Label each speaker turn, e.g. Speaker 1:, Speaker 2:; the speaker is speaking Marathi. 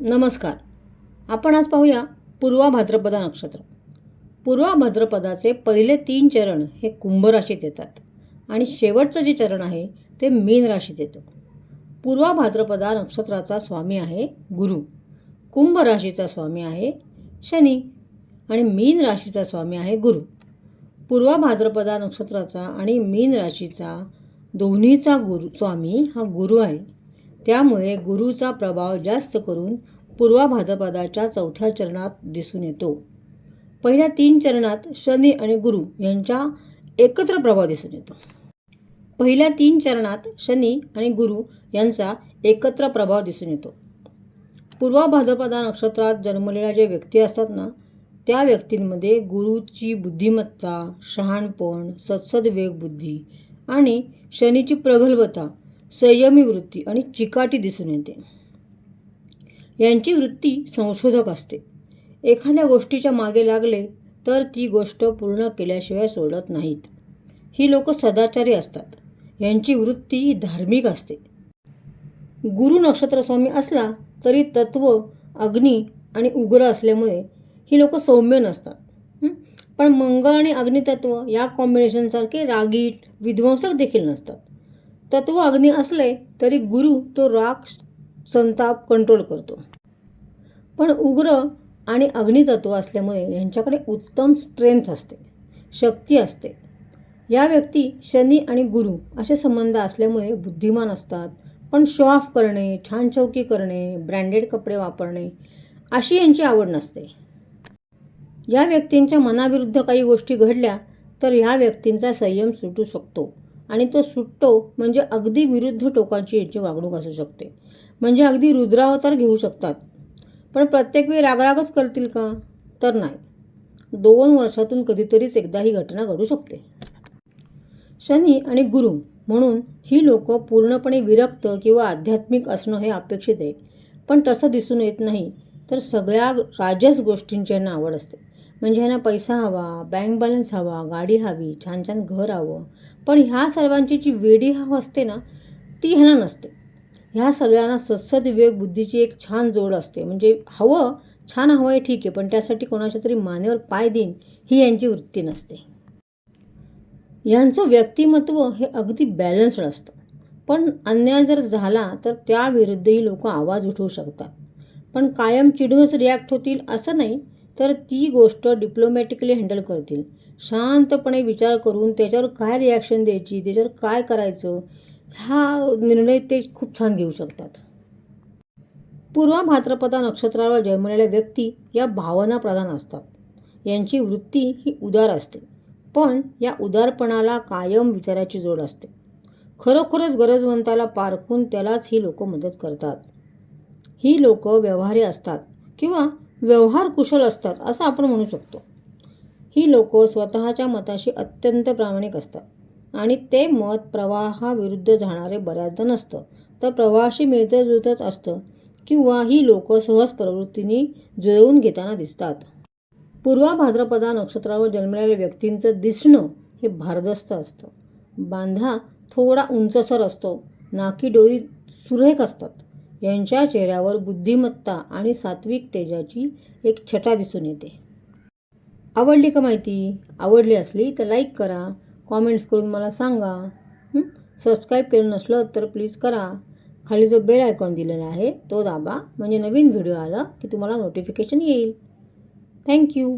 Speaker 1: नमस्कार. आपण आज पाहूया पूर्वा भाद्रपदा नक्षत्र. पूर्वा भाद्रपदाचे पहिले तीन चरण हे कुंभ राशीत येतात आणि शेवटचं जे चरण आहे ते मीन राशीत येतं. पूर्वा भाद्रपदा नक्षत्राचा स्वामी आहे गुरु. कुंभ राशीचा स्वामी आहे शनी आणि मीन राशीचा स्वामी आहे गुरु. पूर्वा भाद्रपदा नक्षत्राचा आणि मीन राशीचा दोन्हीचा गुरु स्वामी हा गुरु आहे. त्यामुळे गुरुचा प्रभाव जास्त करून पूर्वा भाद्रपदाच्या चौथ्या चरणात दिसून येतो. पहिल्या तीन चरणात शनी आणि गुरु यांच्या एकत्र प्रभाव दिसून येतो. पहिल्या तीन चरणात शनी आणि गुरु यांचा एकत्र प्रभाव दिसून येतो. पूर्वा भाद्रपदा नक्षत्रात जन्मलेल्या ज्या व्यक्ती असतात ना त्या व्यक्तींमध्ये गुरुची बुद्धिमत्ता शहाणपण सत्सद्वेग बुद्धी आणि शनीची प्रगल्भता संयमी वृत्ती आणि चिकाटी दिसून येते. यांची वृत्ती संशोधक असते. एखाद्या गोष्टीच्या मागे लागले तर ती गोष्ट पूर्ण केल्याशिवाय सोडत नाहीत. ही लोक सदाचारी असतात. यांची वृत्ती ही धार्मिक असते. गुरु नक्षत्रस्वामी असला तरी तत्व अग्नी आणि उग्र असल्यामुळे ही लोक सौम्य नसतात. पण मंगळ आणि अग्नितत्व या कॉम्बिनेशनसारखे रागीट विध्वंसक देखील नसतात. तत्व अग्नी असले तरी गुरु तो राग संताप कंट्रोल करतो. पण उग्र आणि अग्नितत्व असल्यामुळे यांच्याकडे उत्तम स्ट्रेंथ असते शक्ती असते. या व्यक्ती शनी आणि गुरु असे संबंध असल्यामुळे बुद्धिमान असतात पण शो ऑफ करणे छान चौकी करणे ब्रँडेड कपडे वापरणे अशी यांची आवड नसते. या व्यक्तींच्या मनाविरुद्ध काही गोष्टी घडल्या तर ह्या व्यक्तींचा संयम सुटू शकतो. आणि तो सुटतो म्हणजे अगदी विरुद्ध टोकाची यांची वागणूक असू शकते. म्हणजे अगदी रुद्रावतार घेऊ शकतात. पण प्रत्येक वेळी रागरागच करतील का? तर नाही. दोन वर्षातून कधीतरीच एकदा ही घटना घडू शकते. शनी आणि गुरु म्हणून ही लोक पूर्णपणे विरक्त किंवा आध्यात्मिक असणं हे अपेक्षित आहे. पण तसं दिसून येत नाही तर सगळ्या राजस गोष्टींची यांना आवड असते. म्हणजे ह्यांना पैसा हवा बँक बॅलन्स हवा गाडी हवी छान छान घर हवं पण ह्या सर्वांची जी वेडी हवं असते ना ती ह्यांना नसते. ह्या सगळ्यांना सत्सद विवेक बुद्धीची एक छान जोड असते. म्हणजे हवं छान हवं आहे ठीक आहे पण त्यासाठी कोणाच्या तरी मानेवर पाय देईन ही यांची वृत्ती नसते. यांचं व्यक्तिमत्व हे अगदी बॅलन्स्ड असतं. पण अन्याय जर झाला तर त्याविरुद्धही लोक आवाज उठवू शकतात. पण कायम चिडूनच रिॲक्ट होतील असं नाही तर ती गोष्ट डिप्लोमॅटिकली हँडल करतील. शांतपणे विचार करून त्याच्यावर काय रिॲक्शन द्यायची त्याच्यावर काय करायचं हा निर्णय ते खूप छान घेऊ शकतात. पूर्वा भाद्रपदा नक्षत्रावर जन्मलेल्या व्यक्ती या भावना प्रधान असतात. यांची वृत्ती ही उदार असते पण या उदारपणाला कायम विचाराची जोड असते. खरोखरच गरजवंताला पारखून त्यालाच ही लोक मदत करतात. ही लोक व्यवहारी असतात किंवा व्यवहार कुशल असतात असं आपण म्हणू शकतो. ही लोक स्वतःच्या मताशी अत्यंत प्रामाणिक असतात आणि ते मत प्रवाहाविरुद्ध जाणारे बऱ्याचदा नसतं. तर प्रवाहाशी मिळतं जुळतच असतं किंवा ही लोक सहज प्रवृत्तीने जुळवून घेताना दिसतात. पूर्वा भाद्रपदा नक्षत्रावर जन्मलेल्या व्यक्तींचं दिसणं हे भारदस्त असतं. बांधा थोडा उंचसर असतो नाकी डोळी सुरेख असतात. यांच्या चेहऱ्यावर बुद्धिमत्ता आणि सात्विक तेजाची एक छटा दिसून येते. आवडली का माहिती? आवडली असली तर लाईक करा. कॉमेंट्स करून मला सांगा. सबस्क्राईब केलं नसलं तर प्लीज करा. खाली जो बेल आयकॉन दिलेला आहे तो दाबा. म्हणजे नवीन व्हिडिओ आला की तुम्हाला नोटिफिकेशन येईल. थँक्यू